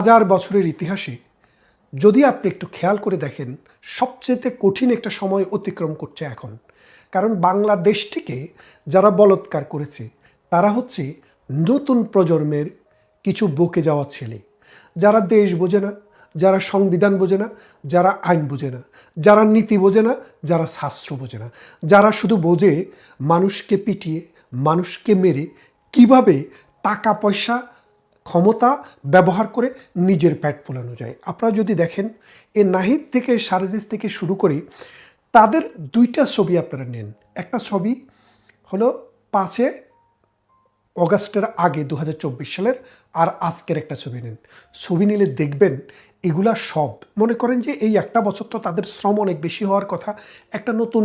হাজার বছরের ইতিহাসে যদি আপনি একটু খেয়াল করে দেখেন সবচেয়ে কঠিন একটা সময় অতিক্রম করছে এখন। কারণ বাংলাদেশটিকে যারা বলৎকার করেছে, তারা হচ্ছে নতুন প্রজন্মের কিছু বকে যাওয়া ছেলে। যারা দেশ বোঝে না, যারা সংবিধান বোঝে না, যারা আইন বোঝে না, যারা নীতি বোঝে না, যারা শাস্ত্র বোঝে না। যারা শুধু বোঝে মানুষকে পিটিয়ে, মানুষকে মেরে, কীভাবে টাকা পয়সা ক্ষমতা ব্যবহার করে নিজের প্যাট পোলানো যায়। আপনারা যদি দেখেন, এ নাহিদ থেকে সারেজিস থেকে শুরু করে তাদের দুইটা ছবি আপনারা নেন। একটা ছবি হলো পাঁচে অগাস্টের আগে দু হাজার চব্বিশ সালের আর আজকের একটা ছবি নেন। ছবি নিলে দেখবেন এগুলা সব। মনে করেন যে এই একটা বছর তো তাদের শ্রম অনেক বেশি হওয়ার কথা, একটা নতুন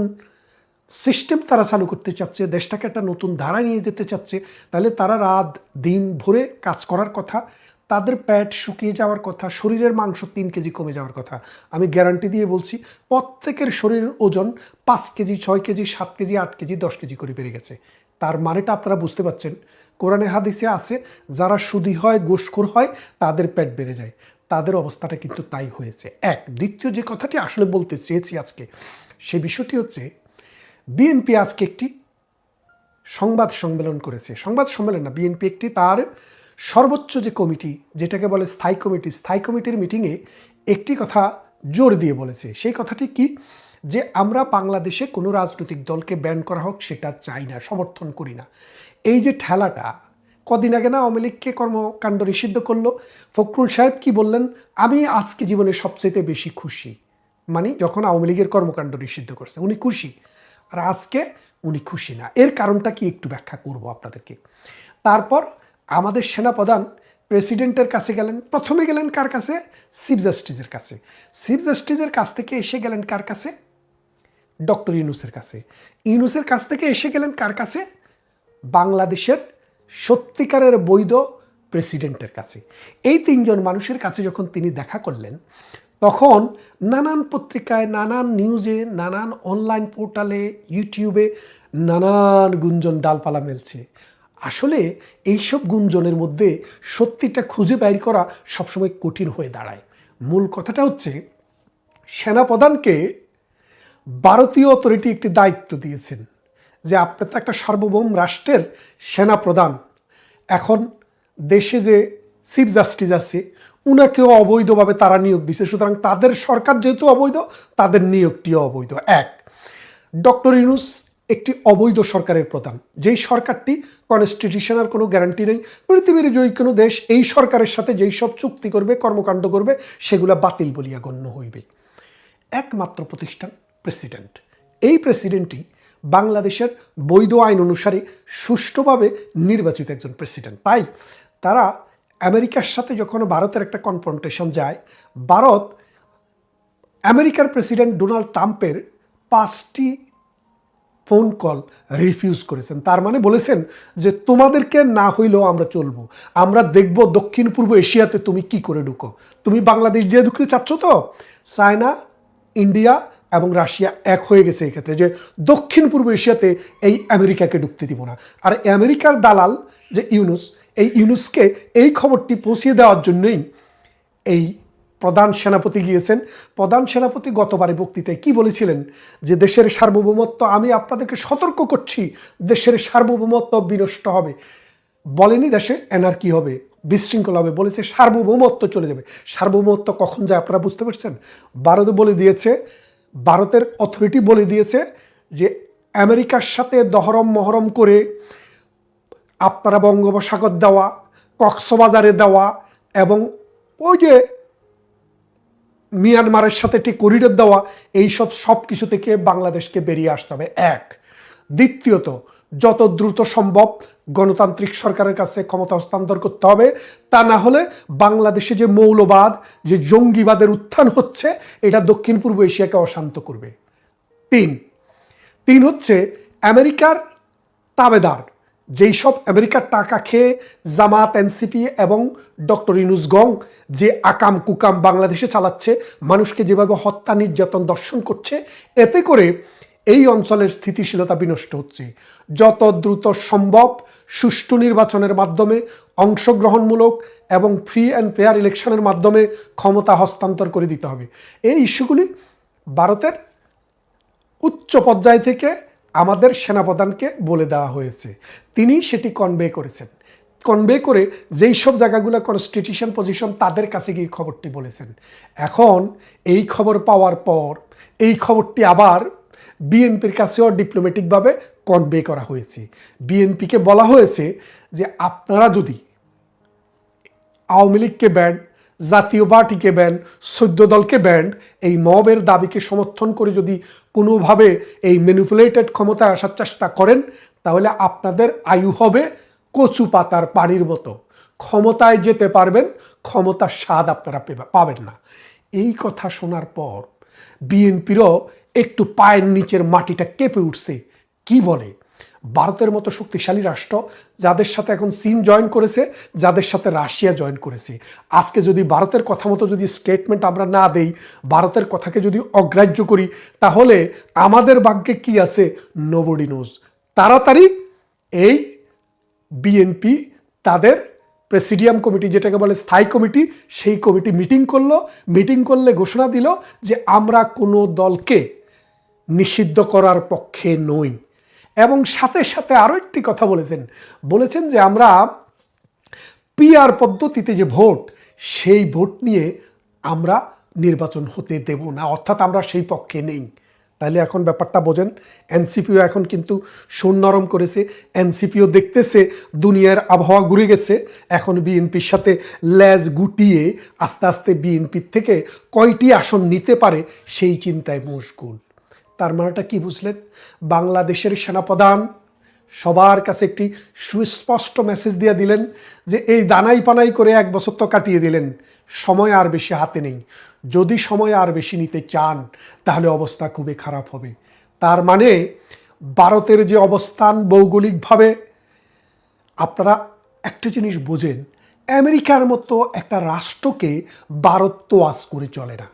সিস্টেম তারা চালু করতে চাচ্ছে, দেশটাকে একটা নতুন ধারা নিয়ে যেতে চাচ্ছে, তাহলে তারা রাত দিন ভরে কাজ করার কথা, তাদের প্যাট শুকিয়ে যাওয়ার কথা, শরীরের মাংস তিন কেজি কমে যাওয়ার কথা। আমি গ্যারান্টি দিয়ে বলছি, প্রত্যেকের শরীরের ওজন পাঁচ কেজি, ছয় কেজি, সাত কেজি, আট কেজি, দশ কেজি করে বেড়ে গেছে। তার মানেটা আপনারা বুঝতে পারছেন। কোরআনে হাদিসে আছে, যারা সুদি হয় গোসখোর হয়, তাদের পেট বেড়ে যায়। তাদের অবস্থাটা কিন্তু তাই হয়েছে। এক, দ্বিতীয় যে কথাটি আসলে বলতে চেয়েছি আজকে, সে বিষয়টি হচ্ছে বিএনপি আজকে একটি সংবাদ সম্মেলন করেছে। সংবাদ সম্মেলন না, বিএনপি একটি তার সর্বোচ্চ যে কমিটি, যেটাকে বলে স্থায়ী কমিটি, স্থায়ী কমিটির মিটিংয়ে একটি কথা জোর দিয়ে বলেছে। সেই কথাটি কি? যে আমরা বাংলাদেশে কোনো রাজনৈতিক দলকে ব্যান করা হোক, সেটা চাই না, সমর্থন করি না। এই যে ঠেলাটা, কদিন আগে না আওয়ামী লীগকে কর্মকাণ্ড নিষিদ্ধ করল। ফখরুল সাহেব কি বললেন? আমি আজকে জীবনে সবচেয়ে বেশি খুশি। মানে যখন আওয়ামী লীগের কর্মকাণ্ড নিষিদ্ধ করছে, উনি খুশি। আর আজকে উনি খুশি না। এর কারণটা কি একটু ব্যাখ্যা করব আপনাদেরকে? তারপর আমাদের সেনাপ্রধান প্রেসিডেন্টের কাছে গেলেন। প্রথমে গেলেন কার কাছে? চিফ জাস্টিসের কাছে। চিফ জাস্টিসের কাছ থেকে এসে গেলেন কার কাছে? ডক্টর ইউনুসের কাছে। ইউনুসের কাছ থেকে এসে গেলেন কার কাছে? বাংলাদেশের সত্যিকারের বৈধ প্রেসিডেন্টের কাছে। এই তিনজন মানুষের কাছে যখন তিনি দেখা করলেন তখন নানান পত্রিকায়, নানান নিউজে নানান অনলাইন পোর্টালে ইউটিউবে নানান গুঞ্জন ডালপালা মেলছে। আসলে এইসব গুঞ্জনের মধ্যে সত্যিটা খুঁজে বাইর করা সবসময় কঠিন হয়ে দাঁড়ায়। মূল কথাটা হচ্ছে, সেনাপ্রধানকে ভারতীয় অথরিটি একটি দায়িত্ব দিয়েছেন যে আপনার তো একটা সার্বভৌম রাষ্ট্রের সেনাপ্রধান। এখন দেশে যে চিফ জাস্টিস আছে উনাকেও অবৈধভাবে তারা নিয়োগ দিছে। সুতরাং তাদের সরকার যেহেতু অবৈধ, তাদের নিয়োগটিও অবৈধ। এক, ডক্টর ইউনুস একটি অবৈধ সরকারের প্রধান। যেই সরকারটি কনস্টিটিউশনাল কোনো গ্যারান্টি নেই, পৃথিবীর যে কোনো দেশ এই সরকারের সাথে যেই সব চুক্তি করবে, কর্মকাণ্ড করবে, সেগুলা বাতিল বলিয়া গণ্য হইবে। একমাত্র প্রতিষ্ঠান প্রেসিডেন্ট। এই প্রেসিডেন্টই বাংলাদেশের বৈধ আইন অনুসারে সুষ্ঠুভাবে নির্বাচিত একজন প্রেসিডেন্ট। তাই তারা আমেরিকার সাথে যখন ভারতের একটা কনফ্রন্টেশন যায়, ভারত আমেরিকার প্রেসিডেন্ট ডোনাল্ড ট্রাম্পের পাঁচটি ফোন কল রিফিউজ করেছেন। তার মানে বলেছেন যে, তোমাদেরকে না হইলেও আমরা চলবো। আমরা দেখব দক্ষিণ পূর্ব এশিয়াতে তুমি কি করে ঢুকো। তুমি বাংলাদেশ যে ঢুকতে চাচ্ছ তো? চায়না, ইন্ডিয়া এবং রাশিয়া এক হয়ে গেছে এক্ষেত্রে যে, দক্ষিণ পূর্ব এশিয়াতে এই আমেরিকাকে ঢুকতে দিব না। আর আমেরিকার দালাল যে ইউনুস এই ইউনুসকে এই খবরটি পৌঁছিয়ে দেওয়ার জন্যই এই প্রধান সেনাপতি গিয়েছেন। প্রধান সেনাপতি গতবারে বক্তৃতায় কি বলেছিলেন? যে দেশের সার্বভৌমত্ব, আমি আপনাদেরকে সতর্ক করছি, দেশের সার্বভৌমত্ব বিনষ্ট হবে। বলেনি দেশে এনার্কি হবে, বিশৃঙ্খলা হবে, বলেছে সার্বভৌমত্ব চলে যাবে। সার্বভৌমত্ব কখন যায় আপনারা বুঝতে পারছেন? ভারত বলে দিয়েছে, ভারতের অথরিটি বলে দিয়েছে যে আমেরিকার সাথে দহরম মহরম করে আপনারা বঙ্গোপসাগর দেওয়া, কক্সবাজারে দেওয়া এবং ওই যে মিয়ানমারের সাথে একটি করিডোর দেওয়া, এইসব সব কিছু থেকে বাংলাদেশকে বেরিয়ে আসতে হবে। এক। দ্বিতীয়ত, যত দ্রুত সম্ভব গণতান্ত্রিক সরকারের কাছে ক্ষমতা হস্তান্তর করতে হবে। তা না হলে বাংলাদেশে যে মৌলবাদ, যে জঙ্গিবাদের উত্থান হচ্ছে, এটা দক্ষিণ পূর্ব এশিয়াকে অশান্ত করবে। তিন। তিন হচ্ছে, আমেরিকার তাবেদার যেই সব আমেরিকার টাকা খেয়ে জামাত, এনসিপি এবং ডক্টর ইনুস গং যে আকাম কুকাম বাংলাদেশে চালাচ্ছে, মানুষকে যেভাবে হত্যা, নির্যাতন, দর্শন করছে, এতে করে এই অঞ্চলের স্থিতিশীলতা বিনষ্ট হচ্ছে। যত দ্রুত সম্ভব সুষ্ঠু নির্বাচনের মাধ্যমে অংশগ্রহণমূলক এবং ফ্রি অ্যান্ড ফেয়ার ইলেকশনের মাধ্যমে ক্ষমতা হস্তান্তর করে দিতে হবে। এই ইস্যুগুলি ভারতের উচ্চ পর্যায় থেকে আমাদের সেনাপ্রধানকে বলে দেওয়া হয়েছে। তিনি সেটি কনভে করেছেন। কনভে করে যেই সব জায়গাগুলো কনস্টিটিউশন পজিশন তাদের কাছে গিয়ে খবরটি বলেছেন। এখন এই খবর পাওয়ার পর এই খবরটি আবার বিএনপির কাছেও ডিপ্লোম্যাটিকভাবে কনভে করা হয়েছে। বিএনপিকে বলা হয়েছে যে আপনারা যদি আওয়ামী লীগকে ব্যান্ড জাতীয় পার্টিকে ব্যান্ড, সদ্য দলকে ব্যান্ড, এই মবের দাবিকে সমর্থন করে যদি কোনোভাবে এই ম্যানিপুলেটেড ক্ষমতায় আসার চেষ্টা করেন, তাহলে আপনাদের আয়ু হবে কচু পাতার পানির মতো। ক্ষমতায় যেতে পারবেন, ক্ষমতার স্বাদ আপনারা পাবেন না। এই কথা শোনার পর, বিএনপিরও একটু পায়ের নিচের মাটিটা কেঁপে উঠছে। কি বলে? ভারতের মতো শক্তিশালী রাষ্ট্র যাদের সাথে এখন চীন জয়েন করেছে, যাদের সাথে রাশিয়া জয়েন করেছে। আজকে যদি ভারতের কথা মতো যদি স্টেটমেন্ট আমরা না দেই, ভারতের কথাকে যদি অগ্রাহ্য করি, তাহলে আমাদের ভাগ্যে কি আছে? নোবডি নোজ তাড়াতাড়ি এই বিএনপি তাদের প্রেসিডিয়াম কমিটি যেটাকে বলে স্থায়ী কমিটি সেই কমিটি মিটিং করল। মিটিং করলে ঘোষণা দিল যে আমরা কোনো দলকে নিষিদ্ধ করার পক্ষে নই। এবং সাথে সাথে আরও একটি কথা বলেছেন। বলেছেন যে আমরা পিআর পদ্ধতিতে যে ভোট, সেই ভোট নিয়ে আমরা নির্বাচন হতে দেব না, অর্থাৎ আমরা সেই পক্ষে নেই। তাহলে এখন ব্যাপারটা বোঝেন, এনসিপিও এখন কিন্তু সুর নরম করেছে, এনসিপিও দেখতেছে, দুনিয়ার আবহাওয়া ঘুরে গেছে। এখন বিএনপির সাথে ল্যাজ গুটিয়ে আস্তে আস্তে বিএনপির থেকে কয়টি আসন নিতে পারে, সেই চিন্তায় মশগুল। তার মানেটা কি বুঝলেন? বাংলাদেশের সেনাপ্রধান সবার কাছে একটি সুস্পষ্ট মেসেজ দিয়ে দিলেন যে এই দানাই পানাই করে এক বছর তো কাটিয়ে দিলেন। সময় আর বেশি হাতে নেই। যদি সময় আর বেশি নিতে চান, তাহলে অবস্থা খুবই খারাপ হবে। তার মানে ভারতের যে অবস্থান ভৌগোলিকভাবে, আপনারা একটা জিনিস বোঝেন, আমেরিকার মতো একটা রাষ্ট্রকে ভারত তোয়াজ করে চলে না।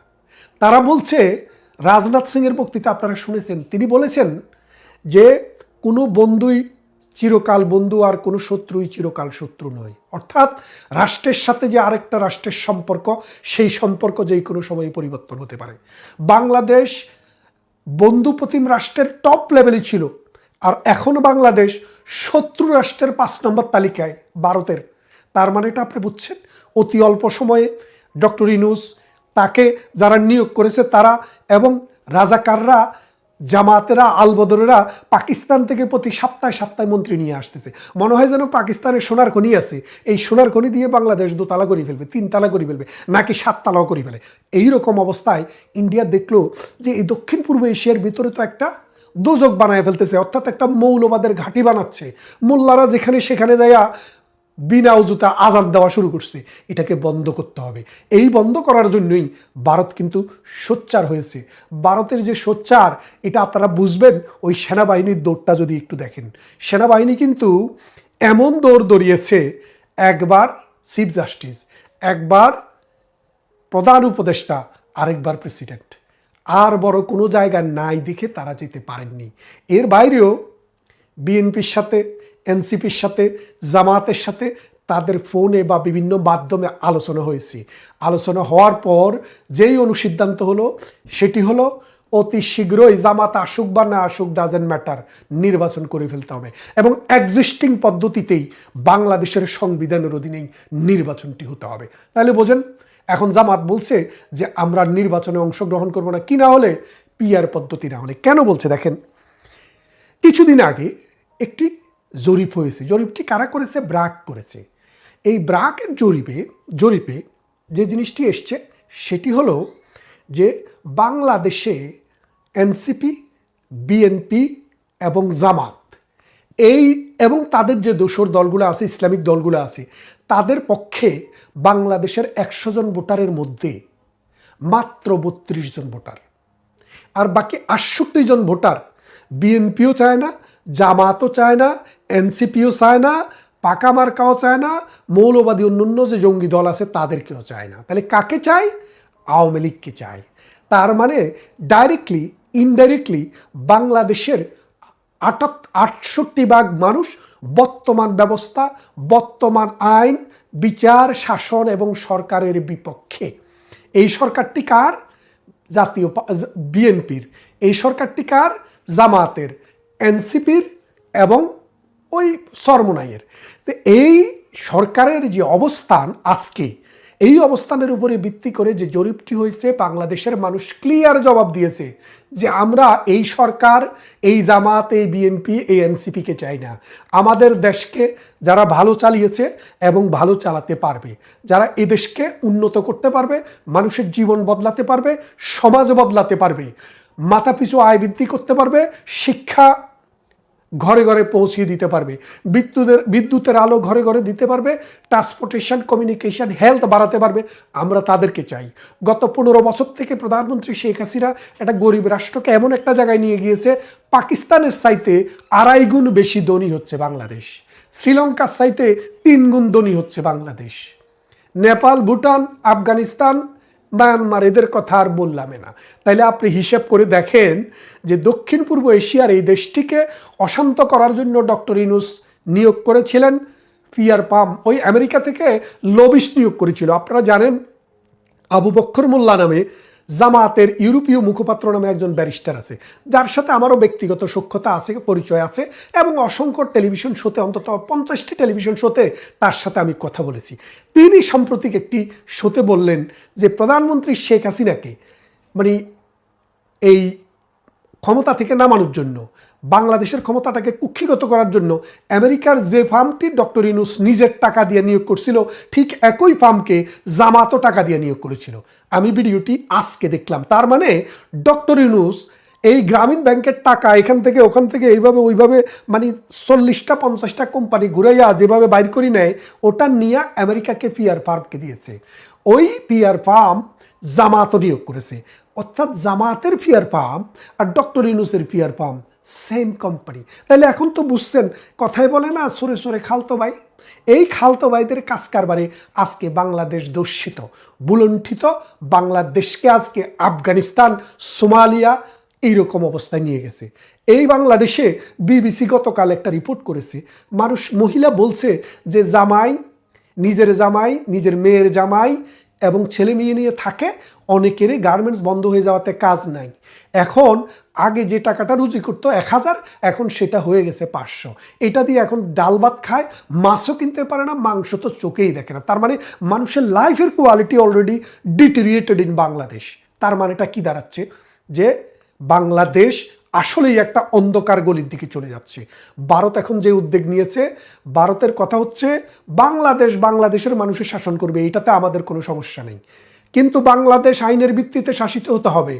তারা বলছে রাজনাথ সিংয়ের বক্তৃতা আপনারা শুনেছেন। তিনি বলেছেন যে কোনো বন্ধুই চিরকাল বন্ধু আর কোনো শত্রুই চিরকাল শত্রু নয়। অর্থাৎ রাষ্ট্রের সাথে যে আরেকটা রাষ্ট্রের সম্পর্ক, সেই সম্পর্ক যেই কোনো সময় পরিবর্তন হতে পারে। বাংলাদেশ বন্ধুপ্রতিম রাষ্ট্রের টপ লেভেলে ছিল আর এখনও বাংলাদেশ শত্রু রাষ্ট্রের পাঁচ নম্বর তালিকায়, ভারতের। তার মানে এটা আপনি বুঝছেন? অতি অল্প সময়ে ডক্টর ইনুস যারা নিয়োগ করেছে তারা এবং রাজাকাররা, জামাতেরা, আলবদরেরা পাকিস্তান থেকে প্রতি সপ্তাহে সপ্তাহে মন্ত্রী নিয়ে আসতেছে। মনে হয় যেন পাকিস্তানের সোনার খনি আছে। এই সোনার খনি দিয়ে বাংলাদেশ দোতলা করে ফেলবে, তিনতলা করে ফেলবে, নাকি সাততলাও করে ফেলে। এইরকম অবস্থায় ইন্ডিয়া দেখল যে এই দক্ষিণ পূর্ব এশিয়ার ভিতরে তো একটা দোজক বানায় ফেলতেছে, অর্থাৎ একটা মৌলবাদের ঘাঁটি বানাচ্ছে। মোল্লারা যেখানে সেখানে যাইয়া বিনা উজুতা আজাদ দেওয়া শুরু করছে। এটাকে বন্ধ করতে হবে। এই বন্ধ করার জন্যই ভারত কিন্তু সোচ্চার হয়েছে। ভারতের যে সোচ্চার, এটা আপনারা বুঝবেন, ওই সেনাবাহিনীর দৌড়টা যদি একটু দেখেন। সেনাবাহিনী কিন্তু এমন দৌড় দৌড়িয়েছে, একবার চিফ জাস্টিস, একবার প্রধান উপদেষ্টা, আরেকবার প্রেসিডেন্ট। আর বড় কোনো জায়গা নাই দেখে তারা যেতে পারেননি। এর বাইরেও বিএনপির সাথে এনসিপির সাথে জামাতের সাথে তাদের ফোনে বা বিভিন্ন মাধ্যমে আলোচনা হয়েছে। আলোচনা হওয়ার পর যেই অনুসিদ্ধান্ত হলো, সেটি হলো অতি শীঘ্রই জামাত আসুক বা না আসুক ডাজেন্ট ম্যাটার নির্বাচন করে ফেলতে হবে। এবং এক্সিস্টিং পদ্ধতিতেই বাংলাদেশের সংবিধানের অধীনেই নির্বাচনটি হতে হবে। তাহলে বোঝেন, এখন জামাত বলছে যে আমরা নির্বাচনে অংশগ্রহণ করব না। কি না হলে পিআর পদ্ধতি না হলে। কেন বলছে দেখেন, কিছুদিন আগে একটি জরিপ হয়েছে। জরিপটি কারা করেছে? ব্রাক করেছে। এই ব্রাকের জরিপে জরিপে যে জিনিসটি এসছে, সেটি হলো যে বাংলাদেশে এনসিপি, বিএনপি এবং জামাত এই এবং তাদের যে দোসর দলগুলো আছে, ইসলামিক দলগুলো আছে, তাদের পক্ষে বাংলাদেশের একশো জন ভোটারের মধ্যে মাত্র বত্রিশ জন ভোটার। আর বাকি আটষট্টি জন ভোটার বিএনপিও চায় না, জামাতও চায় না এনসিপিও চায় না, পাকা মার্কাও চায় না, মৌলবাদী অন্যান্য যে জঙ্গি দল আছে তাদেরকেও চায় না। তাহলে কাকে চায়? আওয়ামী লীগকে চায়। তার মানে ডাইরেক্টলি ইনডাইরেক্টলি বাংলাদেশের আটাত আটষট্টি ভাগ মানুষ বর্তমান ব্যবস্থা, বর্তমান আইন, বিচার, শাসন এবং সরকারের বিপক্ষে। এই সরকারটি কার? জাতীয় বিএনপির। এই সরকারটি কার? জামাতের, এনসিপির এবং ওই সরমোনাইয়ের। তো এই সরকারের যে অবস্থান আজকে, এই অবস্থানের উপরে ভিত্তি করে যে জরিপটি হয়েছে, বাংলাদেশের মানুষ ক্লিয়ার জবাব দিয়েছে যে আমরা এই সরকার, এই জামাত, এই বিএনপি এই এনসিপিকে চাই না। আমাদের দেশকে যারা ভালো চালিয়েছে এবং ভালো চালাতে পারবে, যারা এই দেশকে উন্নত করতে পারবে, মানুষের জীবন বদলাতে পারবে, সমাজ বদলাতে পারবে, মাথাপিছু আয় বৃদ্ধি করতে পারবে, শিক্ষা ঘরে ঘরে পৌঁছিয়ে দিতে পারবে। বিদ্যুতের বিদ্যুতের আলো ঘরে ঘরে দিতে পারবে ট্রান্সপোর্টেশন কমিউনিকেশন হেলথ বাড়াতে পারবে। আমরা তাদেরকে চাই। গত পনেরো বছর থেকে প্রধানমন্ত্রী শেখ হাসিনা একটা গরিব রাষ্ট্রকে এমন একটা জায়গায় নিয়ে গিয়েছে, পাকিস্তানের সাইতে আড়াই গুণ বেশি ধনী হচ্ছে বাংলাদেশ। শ্রীলঙ্কার সাইতে তিন গুণ ধনী হচ্ছে বাংলাদেশ। নেপাল, ভুটান, আফগানিস্তান মায়ানমার এদের কথা আর বললামে না। তাইলে আপনি হিসেব করে দেখেন যে দক্ষিণ পূর্ব এশিয়ার এই দেশটিকে অশান্ত করার জন্য ডক্টর ইনুস নিয়োগ করেছিলেন। পিয়ার পাম ওই আমেরিকা থেকে লবিস নিয়োগ করেছিল। আপনারা জানেন আবু বক্ষর মোল্লা নামে জামাতের ইউরোপীয় মুখপাত্র নামে একজন ব্যারিস্টার আছে। যার সাথে আমারও ব্যক্তিগত সক্ষতা আছে, পরিচয় আছে এবং অসংখ্য টেলিভিশন শোতে, অন্তত পঞ্চাশটি টেলিভিশন শোতে তার সাথে আমি কথা বলেছি। তিনি সাম্প্রতিক একটি শোতে বললেন যে, প্রধানমন্ত্রী শেখ হাসিনাকে মানে এই ক্ষমতা থেকে নামানোর জন্য বাংলাদেশের ক্ষমতাটাকে কুক্ষিগত করার জন্য আমেরিকার যে ফার্মটি ডক্টর ইনুস নিজের টাকা দিয়ে নিয়োগ করছিল, ঠিক একই ফার্মকে জামাতও টাকা দিয়ে নিয়োগ করেছিল। আমি ভিডিওটি আজকে দেখলাম। তার মানে ডক্টর ইনুস এই গ্রামীণ ব্যাংকের টাকা এখান থেকে ওখান থেকে এইভাবে ওইভাবে মানে চল্লিশটা, পঞ্চাশটা কোম্পানি ঘুরাইয়া যেভাবে বাইর করি নেয়, ওটা নিয়ে আমেরিকাকে পিয়ার ফার্মকে দিয়েছে। ওই পিয়ার ফার্ম জামাতও নিয়োগ করেছে। অর্থাৎ জামাতের পিয়ার পাম্প আর ডক্টর ইনুসের পিয়ার পাম্প সেম কোম্পানি তাহলে এখন তো বুঝছেন কথাই বলে না, সুরে সুরে খালতো ভাই। এই খালতো ভাইদের কাজ কারবারে আজকে বাংলাদেশ দর্শিত বুলণ্ঠিত বাংলাদেশকে আজকে আফগানিস্তান, সোমালিয়া এইরকম অবস্থায় নিয়ে গেছে। এই বাংলাদেশে বিবিসি গতকাল একটা রিপোর্ট করেছে। মানুষ, মহিলা বলছে যে, জামাই, নিজের জামাই, নিজের মেয়ের জামাই এবং ছেলে মেয়ে নিয়ে থাকে, অনেকেরই গার্মেন্টস বন্ধ হয়ে যাওয়াতে কাজ নাই। এখন আগে যে টাকাটা রুজি করতো এক হাজার, এখন সেটা হয়ে গেছে পাঁচশো। এটা দিয়ে এখন ডাল ভাত খায়, মাছও কিনতে পারে না, মাংস তো চোখেই দেখে না। তার মানে মানুষের লাইফের quality already deteriorated in Bangladesh তার মানেটা কি দাঁড়াচ্ছে? যে বাংলাদেশ আসলেই একটা অন্ধকার গলির দিকে চলে যাচ্ছে। ভারত এখন যে উদ্যোগ নিয়েছে, ভারতের কথা হচ্ছে বাংলাদেশ বাংলাদেশের মানুষের শাসন করবে, এটাতে আমাদের কোনো সমস্যা নেই। কিন্তু বাংলাদেশ আইনের ভিত্তিতে শাসিত হতে হবে।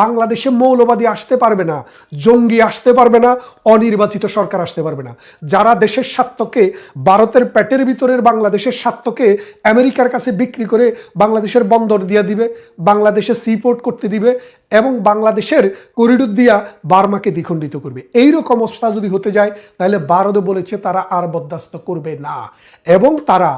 বাংলাদেশে মৌলবাদী আসতে পারবে না, জঙ্গি আসতে পারবে না, অনির্বাচিত সরকার আসতে পারবে না। যারা দেশের স্বার্থকে, ভারতের পেটের ভিতরের বাংলাদেশের স্বার্থকে আমেরিকার কাছে বিক্রি করে বাংলাদেশের বন্দর দিয়ে দিবে, বাংলাদেশে সিপোর্ট করতে দিবে এবং বাংলাদেশের করিডোর দিয়া বার্মাকে দ্বিখণ্ডিত করবে। এইরকম অবস্থা যদি হতে যায়, তাহলে ভারত বলেছে তারা আর বরদাস্ত করবে না। এবং তারা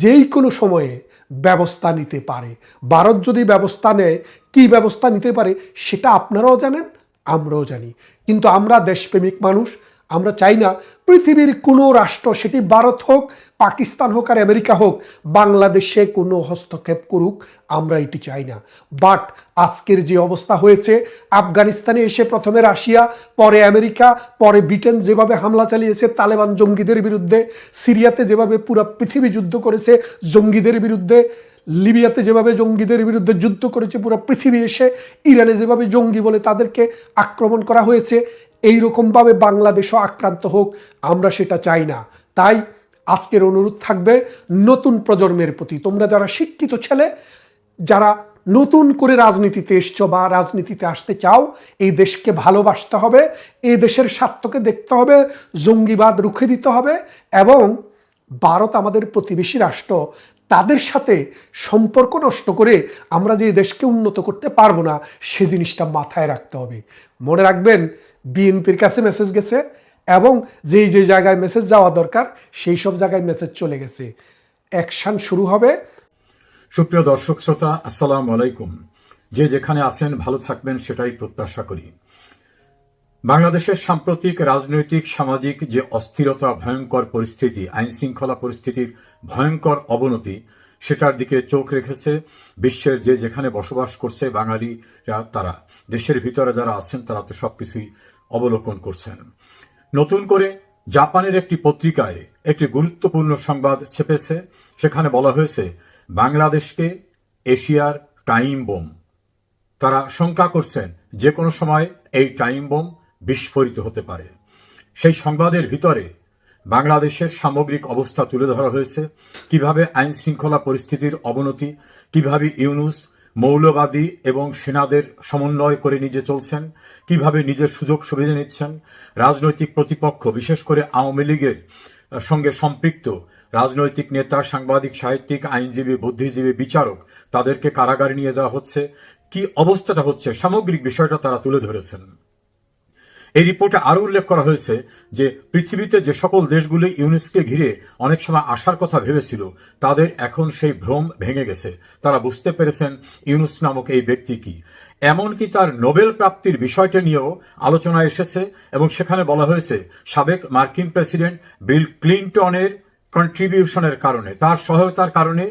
যেই কোনো সময়ে ব্যবস্থা নিতে পারে। ভারত যদি ব্যবস্থা নেয়, কী ব্যবস্থা নিতে পারে সেটা আপনারাও জানেন, আমরাও জানি। কিন্তু আমরা দেশপ্রেমিক মানুষ আমরা চাই না পৃথিবীর কোনো রাষ্ট্র, সেটি ভারত হোক, পাকিস্তান হোক আর আমেরিকা হোক, বাংলাদেশে কোনো হস্তক্ষেপ করুক, আমরা এটি চাই না। বাট আজকের যে অবস্থা হয়েছে, আফগানিস্তানে এসে প্রথমে রাশিয়া, পরে আমেরিকা, পরে ব্রিটেন যেভাবে হামলা চালিয়েছে, তালেবান জঙ্গিদের বিরুদ্ধে, সিরিয়াতে যেভাবে পুরো পৃথিবী যুদ্ধ করেছে, জঙ্গিদের বিরুদ্ধে, লিবিয়াতে যেভাবে জঙ্গিদের বিরুদ্ধে যুদ্ধ করেছে, পুরো পৃথিবী এসে, ইরানে যেভাবে জঙ্গি বলে তাদেরকে আক্রমণ করা হয়েছে এই রকমভাবে বাংলাদেশও আক্রান্ত হোক, আমরা সেটা চাই না। তাই আজকের অনুরোধ থাকবে নতুন প্রজন্মের প্রতি। তোমরা যারা শিক্ষিত ছেলে, যারা নতুন করে রাজনীতিতে এসছো বা রাজনীতিতে আসতে চাও, এই দেশকে ভালোবাসতে হবে, এই দেশের স্বার্থকে দেখতে হবে, জঙ্গিবাদ রুখে দিতে হবে এবং ভারত আমাদের প্রতিবেশী রাষ্ট্র, তাদের সাথে সম্পর্ক নষ্ট করে আমরা যে দেশকে উন্নত করতে পারব না, সে জিনিসটা মাথায় রাখতে হবে। মনে রাখবেন বিএনপির কাছে মেসেজ গেছে এবং যেই যে জায়গায় মেসেজ যাওয়া দরকার, সেই সব জায়গায় মেসেজ চলে গেছে। অ্যাকশন শুরু হবে। সুপ্রিয় দর্শক শ্রোতা, আসসালামু আলাইকুম। যে যেখানে আছেন, ভালো থাকবেন, সেটাই প্রত্যাশা করি। বাংলাদেশের সাম্প্রতিক রাজনৈতিক, সামাজিক যে অস্থিরতা, ভয়ঙ্কর পরিস্থিতি আইন শৃঙ্খলা পরিস্থিতির ভয়ঙ্কর অবনতি, সেটার দিকে চোখ রেখেছে বিশ্বের যে যেখানে বসবাস করছে বাঙালিরা, তারা। দেশের ভিতরে যারা আছেন, তারা তো সবকিছুই অবলোকন করছেন। নতুন করে জাপানের একটি পত্রিকায় একটি গুরুত্বপূর্ণ সংবাদ ছেপেছে। সেখানে বলা হয়েছে, বাংলাদেশকে এশিয়ার টাইম বোম। তারা শঙ্কা করছেন যে কোনো সময় এই টাইম বোম বিস্ফোরিত হতে পারে। সেই সংবাদের ভিতরে বাংলাদেশের সামগ্রিক অবস্থা তুলে ধরা হয়েছে। কীভাবে আইন শৃঙ্খলা পরিস্থিতির অবনতি, কীভাবে ইউনুস মৌলবাদী এবং সেনাদের সমন্বয় করে নিজে চলছেন, কীভাবে নিজের সুযোগ সুবিধা নিচ্ছেন, রাজনৈতিক প্রতিপক্ষ, বিশেষ করে আওয়ামী লীগের সঙ্গে সম্পৃক্ত রাজনৈতিক নেতা, সাংবাদিক, সাহিত্যিক, আইনজীবী, বুদ্ধিজীবী, বিচারক, তাদেরকে কারাগারে নিয়ে যাওয়া হচ্ছে। কি অবস্থাটা হচ্ছে, সামগ্রিক বিষয়টা তারা তুলে ধরেছেন। এই রিপোর্টে আরও উল্লেখ করা হয়েছে যে পৃথিবীতে যে সকল দেশগুলি ইউনেস্কোকে ঘিরে অনেক সময় আসার কথা ভেবেছিল, তাদের এখন সেই ভ্রম ভেঙে গেছে। তারা বুঝতে পেরেছেন ইউনুস নামক এই ব্যক্তি কি। এমনকি তার নোবেল প্রাপ্তির বিষয়টা নিয়েও আলোচনা এসেছে এবং সেখানে বলা হয়েছে, সাবেক মার্কিন প্রেসিডেন্ট বিল ক্লিন্টনের কন্ট্রিবিউশনের কারণে, তার সহায়তার কারণে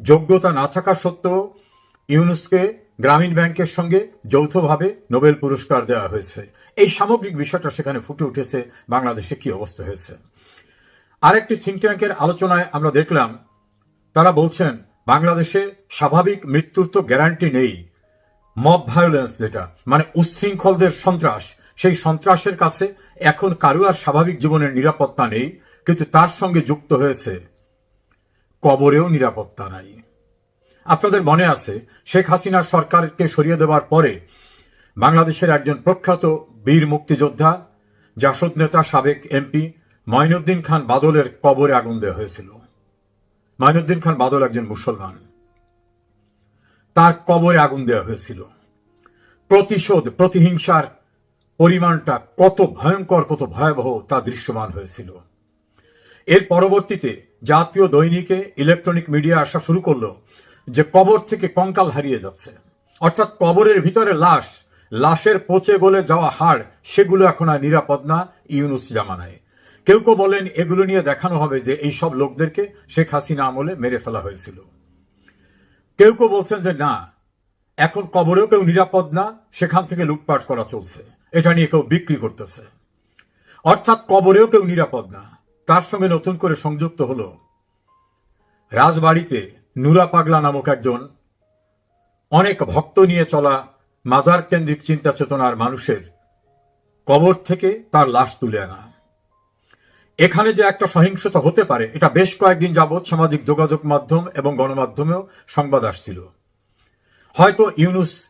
যোগ্যতা না থাকা সত্ত্বেও ইউনুসকে গ্রামীণ ব্যাংকের সঙ্গে যৌথভাবে নোবেল পুরস্কার দেওয়া হয়েছে। এই সামগ্রিক বিষয়টা সেখানে ফুটে উঠেছে, বাংলাদেশে কি অবস্থা হয়েছে। আরেকটি থিঙ্ক ট্যাঙ্কের আলোচনায় আমরা দেখলাম, তারা বলছেন, বাংলাদেশে স্বাভাবিক মৃত্যুর তো গ্যারান্টি নেই। মব ভায়োলেন্স যেটা মানে উচ্ছৃঙ্খলদের সন্ত্রাস, সেই সন্ত্রাসের কাছে এখন কারও আর স্বাভাবিক জীবনের নিরাপত্তা নেই, কিন্তু তার সঙ্গে যুক্ত হয়েছে। কবরেও নিরাপত্তা নাই। আপনাদের মনে আছে, শেখ হাসিনা সরকারকে সরিয়ে দেওয়ার পরে বাংলাদেশের একজন প্রখ্যাত বীর মুক্তিযোদ্ধা, জাসদ নেতা সাবেক এমপি মঈনুদ্দিন খান বাদলের কবরে আগুন দেওয়া হয়েছিল। মঈনুদ্দিন খান বাদল একজন মুসলমান। তার কবরে আগুন দেওয়া হয়েছিল। প্রতিশোধ, প্রতিহিংসার পরিমাণটা কত ভয়ঙ্কর, কত ভয়াবহ তা দৃশ্যমান হয়েছিল। এর পরবর্তীতে জাতীয় দৈনিকে ইলেকট্রনিক মিডিয়া আসা শুরু করল যে কবর থেকে কঙ্কাল হারিয়ে যাচ্ছে। অর্থাৎ কবরের ভিতরে লাশ লাশের পচে গলে যাওয়া হাড়, সেগুলো এখন আর নিরাপদ না, ইউনুস জামানায়। কেউ কেউ বলেন, এগুলো নিয়ে দেখানো হবে যে এই সব লোকদেরকে শেখ হাসিনা আমলে মেরে ফেলা হয়েছিল। কেউ কেউ বলছেন যে, না, এখন কবরেও কেউ নিরাপদ না, সেখান থেকে লুটপাট করা চলছে। এটা নিয়ে কেউ বিক্রি করতেছে। অর্থাৎ কবরেও কেউ নিরাপদ না। তার সঙ্গে নতুন করে সংযুক্ত হলো রাজবাড়িতে নুরা পাগলা নামক একজন অনেক ভক্ত নিয়ে চলা মাজার কেন্দ্রিক চিন্তা চেতনার মানুষের কবর থেকে তার লাশ তুলে আনা। এখানে যে একটা সহিংসতা হতে পারে, এটা বেশ কয়েকদিন যাবৎ সামাজিক যোগাযোগ মাধ্যম এবং গণমাধ্যমেও সংবাদ আসছিল। হয়তো ইউনুস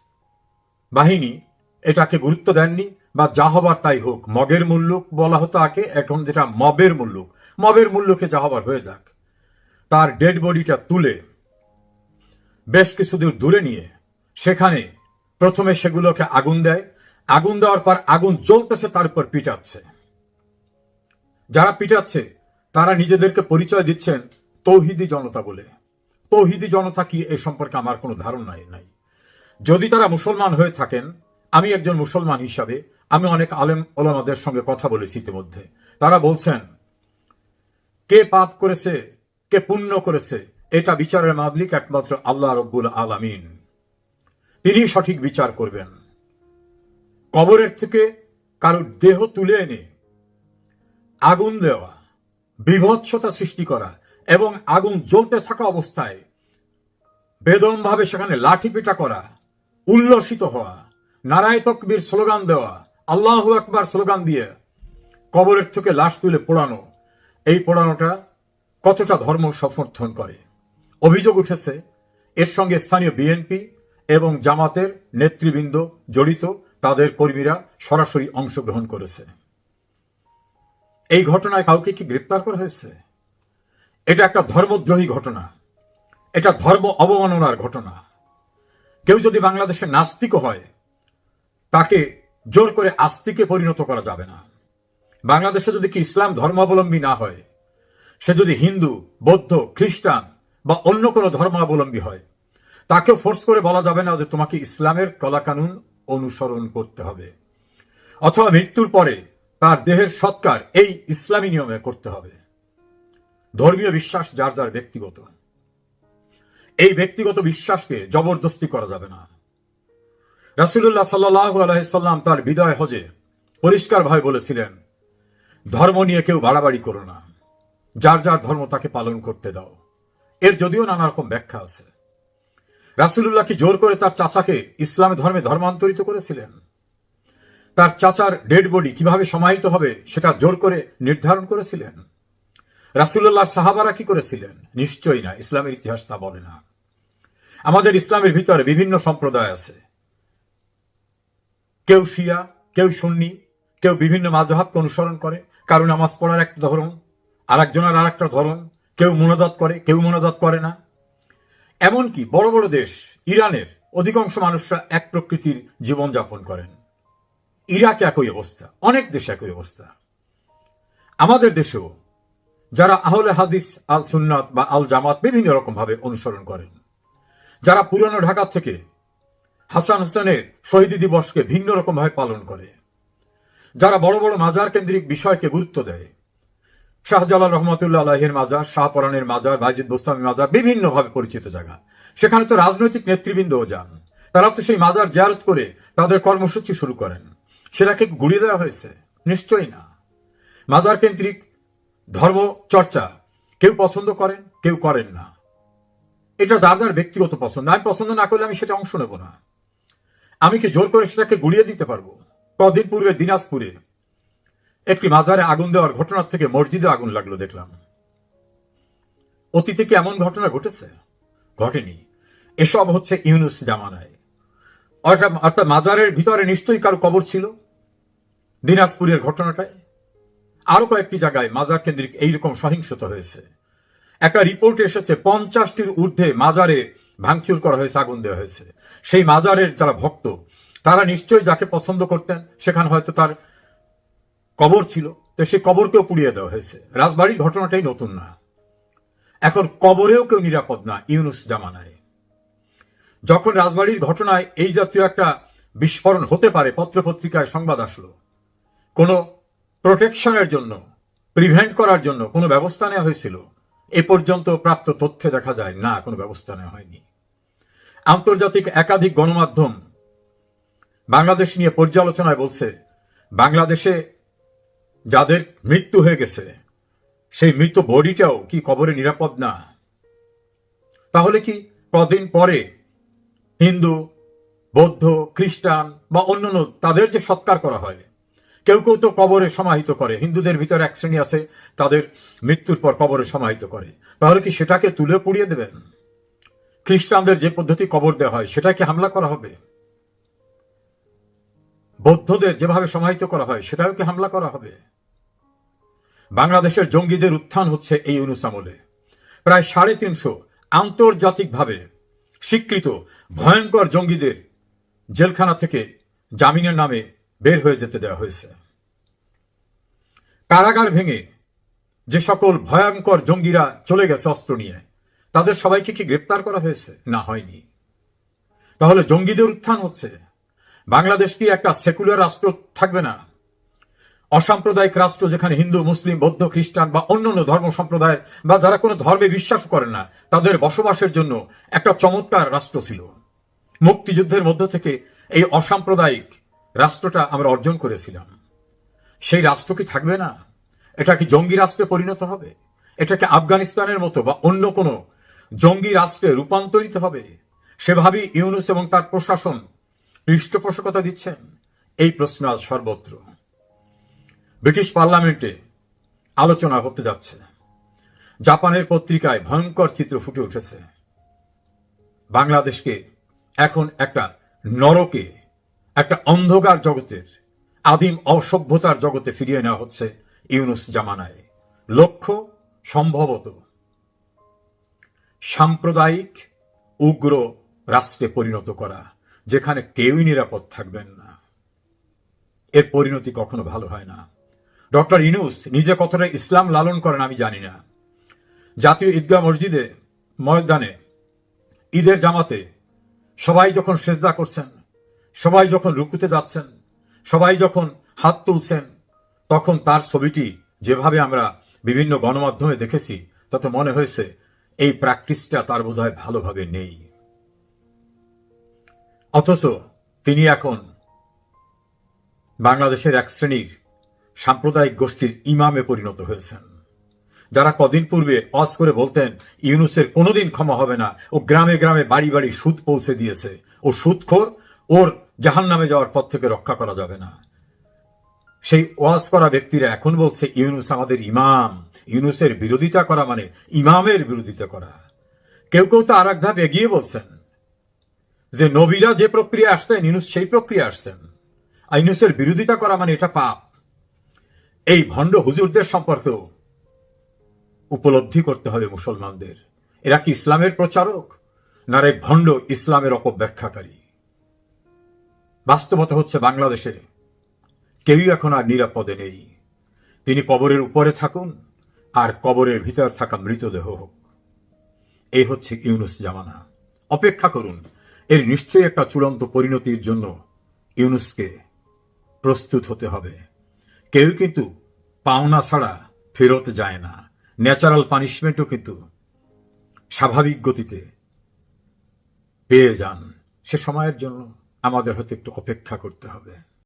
বাহিনী এটাকে গুরুত্ব দেননি, বা যা হবার তাই হোক, মগের মুল্লুক বলা হতো আগে, এখন যেটা মবের মুল্লুক। মবের মূল্যকে যা হবার হয়ে যাক। তার ডেড বডিটা তুলে বেশ কিছুদূর দূরে নিয়ে সেখানে প্রথমে সেগুলোকে আগুন দেয়। আগুন দেওয়ার পর আগুন জ্বলতেছে, তার উপর পিটাচ্ছে। যারা পিটাচ্ছে, তারা নিজেদেরকে পরিচয় দিচ্ছেন তৌহিদি জনতা বলে। তৌহিদি জনতা কি এ সম্পর্কে আমার কোনো ধারণা নাই। যদি তারা মুসলমান হয়ে থাকেন, আমি একজন মুসলমান হিসাবে আমি অনেক আলেম ওলামাদের সঙ্গে কথা বলেছি ইতিমধ্যে। তারা বলছেন, কে পাপ করেছে, কে পুণ্য করেছে, এটা বিচারের মাদলিক একমাত্র আল্লাহ রব্বুল আলামিন। তিনি সঠিক বিচার করবেন। কবরের থেকে কারোর দেহ তুলে এনে আগুন দেওয়া, বিভৎসতা সৃষ্টি করা এবং আগুন জ্বলতে থাকা অবস্থায় বেদমভাবে সেখানে লাঠি পেটা করা, উল্লসিত হওয়া, নারায় তকবীর স্লোগান দেওয়া, আল্লাহ একবার স্লোগান দিয়ে কবরের থেকে লাশ তুলে পোড়ানো, এই পোড়ানোটা কতটা ধর্ম সমর্থন করে? অভিযোগ উঠেছে, এর সঙ্গে স্থানীয় বিএনপি এবং জামাতের নেতৃবৃন্দ জড়িত তাদের কর্মীরা সরাসরি অংশগ্রহণ করেছে। এই ঘটনায় কাউকে কি গ্রেপ্তার করা হয়েছে? এটা একটা ধর্মদ্রোহী ঘটনা। এটা ধর্ম অবমাননার ঘটনা। কেউ যদি বাংলাদেশে নাস্তিক হয়, তাকে জোর করে আস্তিকে পরিণত করা যাবে না। বাংলাদেশে যদি কি ইসলাম ধর্মাবলম্বী না হয়, সে যদি হিন্দু, বৌদ্ধ, খ্রিস্টান বা অন্য কোনো ধর্মাবলম্বী হয় তাকেও ফোর্স করে বলা যাবে না যে তোমাকে ইসলামের কলাকানুন অনুসরণ করতে হবে। অথবা মৃত্যুর পরে তার দেহের সৎকার এই ইসলামী নিয়মে করতে হবে। ধর্মীয় বিশ্বাস যার যার ব্যক্তিগত। এই ব্যক্তিগত বিশ্বাসকে জবরদস্তি করা যাবে না। রাসুল্লাহ সাল্লাহ আলাইসাল্লাম তার বিদায় হজে পরিষ্কারভাবে বলেছিলেন, ধর্ম নিয়ে কেউ বাড়াবাড়ি করো না। যার যার ধর্ম তাকে পালন করতে দাও। এর যদিও নানা রকম ব্যাখ্যা আছে। রাসুল্লাহ কি জোর করে তার চাচাকে ইসলাম ধর্মে ধর্মান্তরিত করেছিলেন? তার চাচার ডেড বডি কীভাবে সমাহিত হবে সেটা জোর করে নির্ধারণ করেছিলেন? রাসুল্লাহ সাহাবারা কি করেছিলেন? নিশ্চয়ই না, ইসলামের ইতিহাস তা বলে না। আমাদের ইসলামের ভিতরে বিভিন্ন সম্প্রদায় আছে। কেউ শিয়া, কেউ সুন্নি, কেউ বিভিন্ন মাঝহাবকে অনুসরণ করে কারণ নামাজ পড়ার একটা ধরন আর একজনের আর একটা ধরন, কেউ মনোজাত করে, কেউ মনোজাত করে না। এমনকি বড় বড় দেশ ইরানের অধিকাংশ মানুষরা এক প্রকৃতির জীবনযাপন করেন। ইরাক একই অবস্থা, অনেক দেশ একই অবস্থা। আমাদের দেশেও যারা আহলে হাদিস আল সুন্নাত বা আল জামাত বিভিন্ন রকম ভাবে অনুসরণ করেন, যারা পুরানো ঢাকা থেকে হাসান হোসেনের শহীদী দিবসকে ভিন্ন রকম ভাবে পালন করে, যারা বড় বড় মাজার কেন্দ্রিক বিষয়কে গুরুত্ব দেয় শাহজালাল রহমতুল্লাহ আলাহের মাজার শাহপরানের মাজার বাইজিদ বোস্তামি মাজার বিভিন্নভাবে পরিচিত জায়গা। সেখানে তো রাজনৈতিক নেতৃবৃন্দও যান। তারা তো সেই মাজার জিয়ারত করে তাদের কর্মসূচি শুরু করেন। সেটাকে গুড়িয়ে দেওয়া হয়েছে? নিশ্চয়ই না। মাজার কেন্দ্রিক ধর্ম চর্চা কেউ পছন্দ করেন, কেউ করেন না। এটা যার ব্যক্তিগত পছন্দ। আমি পছন্দ না করলে আমি সেটা অংশ নেব না। আমি কি জোর করে সেটাকে গুড়িয়ে দিতে পারব? কদিন পূর্বে দিনাজপুরে একটি মাজারে আগুন দেওয়ার ঘটনার থেকে মসজিদে আগুন লাগল দেখলাম। অতীতে কি এমন ঘটনা ঘটেছে? ঘটেনি। এসব হচ্ছে ইউনুস জামানায়। অর্থাৎ মাজারের ভিতরে নিশ্চয়ই কারও কবর ছিল? দিনাজপুরের ঘটনাটায়? আরও কয়েকটি জায়গায় মাজার কেন্দ্রিক এইরকম সহিংসতা হয়েছে। একটা রিপোর্ট এসেছে, পঞ্চাশটির ঊর্ধ্বে মাজারে ভাঙচুর করা হয়েছে, আগুন দেওয়া হয়েছে। সেই মাজারের যারা ভক্ত, তারা নিশ্চয়ই যাকে পছন্দ করতেন, সেখানে হয়তো তার কবর ছিল, তো সেই কবরকেও পুড়িয়ে দেওয়া হয়েছে। রাজবাড়ির ঘটনাটাই নতুন না। এখন কবরেও কেউ নিরাপদ না, ইউনুস জামানায়। যখন রাজবাড়ির ঘটনায় এই জাতীয় একটা বিস্ফোরণ হতে পারে, পত্রপত্রিকায় সংবাদ আসলো, কোনো প্রোটেকশনের জন্য, প্রিভেন্ট করার জন্য কোনো ব্যবস্থা নেওয়া হয়েছিল, এ পর্যন্ত প্রাপ্ত তথ্যে দেখা যায়, না, কোনো ব্যবস্থা নেওয়া হয়নি। আন্তর্জাতিক একাধিক গণমাধ্যম বাংলাদেশ নিয়ে পর্যালোচনায় বলছে, বাংলাদেশে যাদের মৃত্যু হয়ে গেছে, সেই মৃত বডিটাও কি কবরে নিরাপদ না? তাহলে কি কদিন পরে হিন্দু, বৌদ্ধ, খ্রিস্টান বা অন্যান্য তাদের যে সৎকার করা হয়, কেউ কেউ তো কবরে সমাহিত করে, হিন্দুদের ভিতরে এক শ্রেণি আছে, তাদের মৃত্যুর পর কবরে সমাহিত করে। তাহলে কি সেটাকে তুলে পুড়িয়ে দেবেন? খ্রিস্টানদের যে পদ্ধতি কবর দেওয়া হয়, সেটাকে হামলা করা হবে? বৌদ্ধদের যেভাবে সমাহিত করা হয়, সেটাও কি হামলা করা হবে? বাংলাদেশের জঙ্গিদের উত্থান হচ্ছে এই ইউনুস আমলে প্রায় সাড়ে তিনশো আন্তর্জাতিকভাবে স্বীকৃত ভয়ঙ্কর জঙ্গিদের জেলখানা থেকে জামিনের নামে বের হয়ে যেতে দেওয়া হয়েছে। কারাগার ভেঙে যে সকল ভয়ঙ্কর জঙ্গিরা চলে গেছে অস্ত্র নিয়ে, তাদের সবাইকে কি গ্রেপ্তার করা হয়েছে? না, হয়নি। তাহলে জঙ্গিদের উত্থান হচ্ছে। বাংলাদেশ কি একটা সেকুলার রাষ্ট্র থাকবে না? অসাম্প্রদায়িক রাষ্ট্র যেখানে হিন্দু, মুসলিম, বৌদ্ধ, খ্রিস্টান বা অন্যান্য ধর্ম সম্প্রদায় বা যারা কোনো ধর্মে বিশ্বাস করেন না, তাদের বসবাসের জন্য একটা চমৎকার রাষ্ট্র ছিল। মুক্তিযুদ্ধের মধ্য থেকে এই অসাম্প্রদায়িক রাষ্ট্রটা আমরা অর্জন করেছিলাম। সেই রাষ্ট্র কি থাকবে না? এটা কি জঙ্গি রাষ্ট্রে পরিণত হবে? এটাকে আফগানিস্তানের মতো বা অন্য কোনো জঙ্গি রাষ্ট্রে রূপান্তরিত হবে? সেভাবেই ইউনুস এবং তার প্রশাসন পৃষ্ঠপোষকতা দিচ্ছেন? এই প্রশ্ন আজ সর্বত্র। ব্রিটিশ পার্লামেন্টে আলোচনা হতে যাচ্ছে। জাপানের পত্রিকায় ভয়ঙ্কর চিত্র ফুটে উঠেছে। বাংলাদেশকে এখন একটা নরকে, একটা অন্ধকার জগতের, আদিম অসভ্যতার জগতে ফিরিয়ে নেওয়া হচ্ছে ইউনুস জামানায়। লক্ষ্য সম্ভবত সাম্প্রদায়িক উগ্র রাষ্ট্রে পরিণত করা। যেখানে কেউই নিরাপদ থাকবেন না। এর পরিণতি কখনো ভালো হয় না। ডক্টর ইনুস নিজে কতটা ইসলাম লালন করেন আমি জানি না। জাতীয় ঈদগাহ মসজিদে, ময়দানে, ঈদের জামাতে সবাই যখন সেজদা করছেন, সবাই যখন রুকুতে যাচ্ছেন, সবাই যখন হাত তুলছেন, তখন তার ছবিটি যেভাবে আমরা বিভিন্ন গণমাধ্যমে দেখেছি, তাতে মনে হয়েছে এই প্র্যাকটিসটা তার বোধহয় ভালোভাবে নেই। অথচ তিনি এখন বাংলাদেশের এক শ্রেণির সাম্প্রদায়িক গোষ্ঠীর ইমামে পরিণত হয়েছেন, যারা কদিন পূর্বে অস করে বলতেন, ইউনুসের কোনোদিন ক্ষমা হবে না ও গ্রামে গ্রামে বাড়ি বাড়ি সুদ পৌঁছে দিয়েছে। ও সুদখোর, ওর জাহান নামে যাওয়ার পথ থেকে রক্ষা করা যাবে না। সেই ওয়াজ করা ব্যক্তিরা এখন বলছে, ইউনুস আমাদের ইমাম। ইউনুসের বিরোধিতা করা মানে ইমামের বিরোধিতা করা। কেউ কেউ তো আর এক ধাপ এগিয়ে বলছেন যে নবীরা যে প্রক্রিয়া আসতেন ইউনুস সেই প্রক্রিয়া আসছেন। আর ইউনুসের বিরোধিতা করা মানে এটা পাপ। এই ভণ্ড হুজুরদের সম্পর্কেও উপলব্ধি করতে হবে মুসলমানদের। এরা কি ইসলামের প্রচারক, না রে ভণ্ড ইসলামের অপব্যাখ্যাকারী? বাস্তবতা হচ্ছে বাংলাদেশে কেউই এখন আর নিরাপদে নেই। তিনি কবরের উপরে থাকুন, আর কবরের ভিতর থাকা মৃতদেহ হোক। এই হচ্ছে ইউনুস জামানা। অপেক্ষা করুন। এর নিশ্চয়ই একটা চূড়ান্ত পরিণতির জন্য ইউনুসকে প্রস্তুত হতে হবে। কেউ কিন্তু পাওনা ছাড়া ফেরত যায় না। ন্যাচারাল পানিশমেন্টও কিন্তু স্বাভাবিক গতিতে পেয়ে যান। সে সময়ের জন্য আমাদের হয়তো একটু অপেক্ষা করতে হবে।